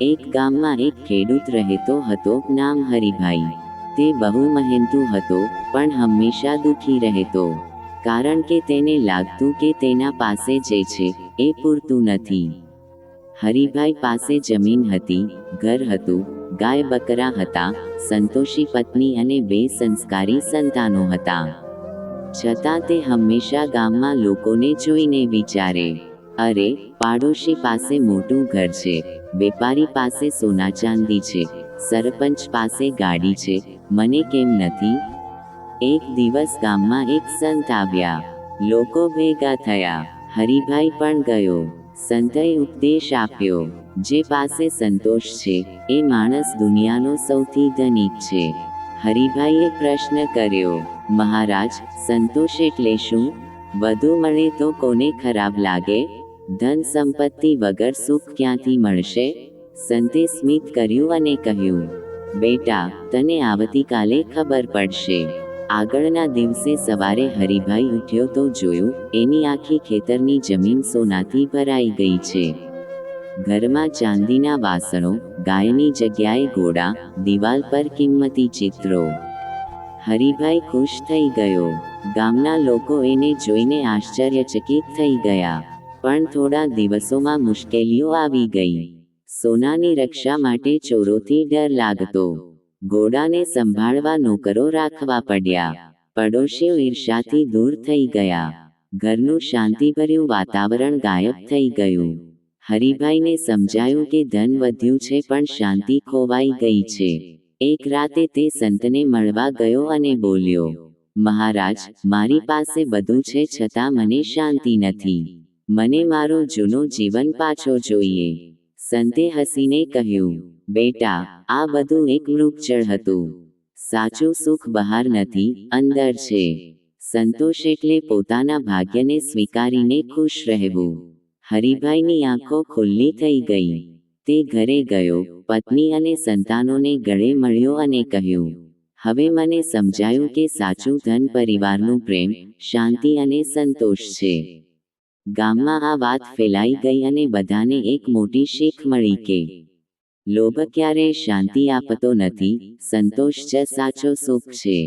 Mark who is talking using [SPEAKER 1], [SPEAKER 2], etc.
[SPEAKER 1] એક ગામમાં એક ખેડૂત રહેતો હતો, નામ હરિભાઈ. તે બહુ મહેનતુ હતો, પણ હંમેશા દુઃખી રહેતો. કારણ કે તેને લાગતું કે તેના પાસે જે છે, એ પૂરતું નથી. હરિભાઈ પાસે જમીન હતી, ઘર હતું, ગાય બકરા હતા, સંતોષી પત્ની અને બે સંસ્કારી સંતાનો હતા. છતાં તે હંમેશા ગામમાં લોકોને જોઈને વિચારે, અરે, પાડોશી પાસે મોટું ઘર છે વેપારી પાસે સોના ચાંદી છે, સરપંચ પાસે ગાડી છે, મને કેમ નથી? એક દિવસ ગામમાં એક સંત આવ્યા, લોકો ભેગા થયા, હરિભાઈ પણ ગયો, સંતએ ઉપદેશ આપ્યો, જે પાસે સંતોષ છે, એ માણસ દુનિયાનો સૌથી ધનિક છે. હરિભાઈએ પ્રશ્ન કર્યો, મહારાજ, સંતોષ એટલે શું? વધુ મળે તો કોને ખરાબ લાગે? ધન સંપત્તિ વગર સુખ ક્યાંથી મળશે? સંતે સ્મિત કર્યું અને કહ્યું, બેટા, તને આવતીકાલે ખબર પડશે. આગળના દિવસે સવારે હરિભાઈ ઉઠ્યો તો જોયું, એની આખી ખેતરની જમીન સોનાથી ભરાઈ ગઈ છે. ઘરમાં ચાંદીના વાસણો, ગાયની જગ્યાએ ઘોડા, દિવાલ પર કિંમતી ચિત્રો. હરિભાઈ ખુશ થઈ ગયો. ગામના લોકો એને જોઈને આશ્ચર્યચકિત થઈ ગયા. પણ થોડા દિવસોમાં મુશ્કેલીઓ આવી ગઈ. સોનાની રક્ષા માટે ચોરોથી ડર લાગતો. ઘોડાને સંભાળવા નોકરો રાખવા પડ્યા. પડોશીઓ ઈર્ષાથી દૂર થઈ ગયા. ઘરનું શાંતિભર્યું વાતાવરણ ગાયબ થઈ ગયું. હરિભાઈને સમજાયું કે ધન વધ્યું છે પણ શાંતિ ખોવાઈ ગઈ છે. એક રાતે તે સંતને મળવા ગયો અને બોલ્યો, મહારાજ, મારી પાસે બધું છે છતાં મને શાંતિ નથી. મને મારો જૂનો જીવન પાછો જોઈએ. સંતે હસીને કહ્યું, બેટા, આ બધું એક મૃગજળ હતું. સાચું સુખ બહાર નથી, અંદર છે. સંતોષ એટલે પોતાના ભાગ્યને સ્વીકારીને ખુશ રહેવું. હરિભાઈની આંખો ખુલ્લી થઈ ગઈ. તે ઘરે ગયો, પત્ની અને સંતાનોને ગળે મળ્યો અને કહ્યું, હવે મને સમજાયું કે સાચું ધન પરિવારનું પ્રેમ, શાંતિ અને સંતોષ છે. ગામમાં આ વાત ફેલાઈ ગઈ અને બધાને એક મોટી શીખ મળી કે. લોભ ક્યારેય શાંતિ આપતો નથી, સંતોષ જ સાચો સુખ છે.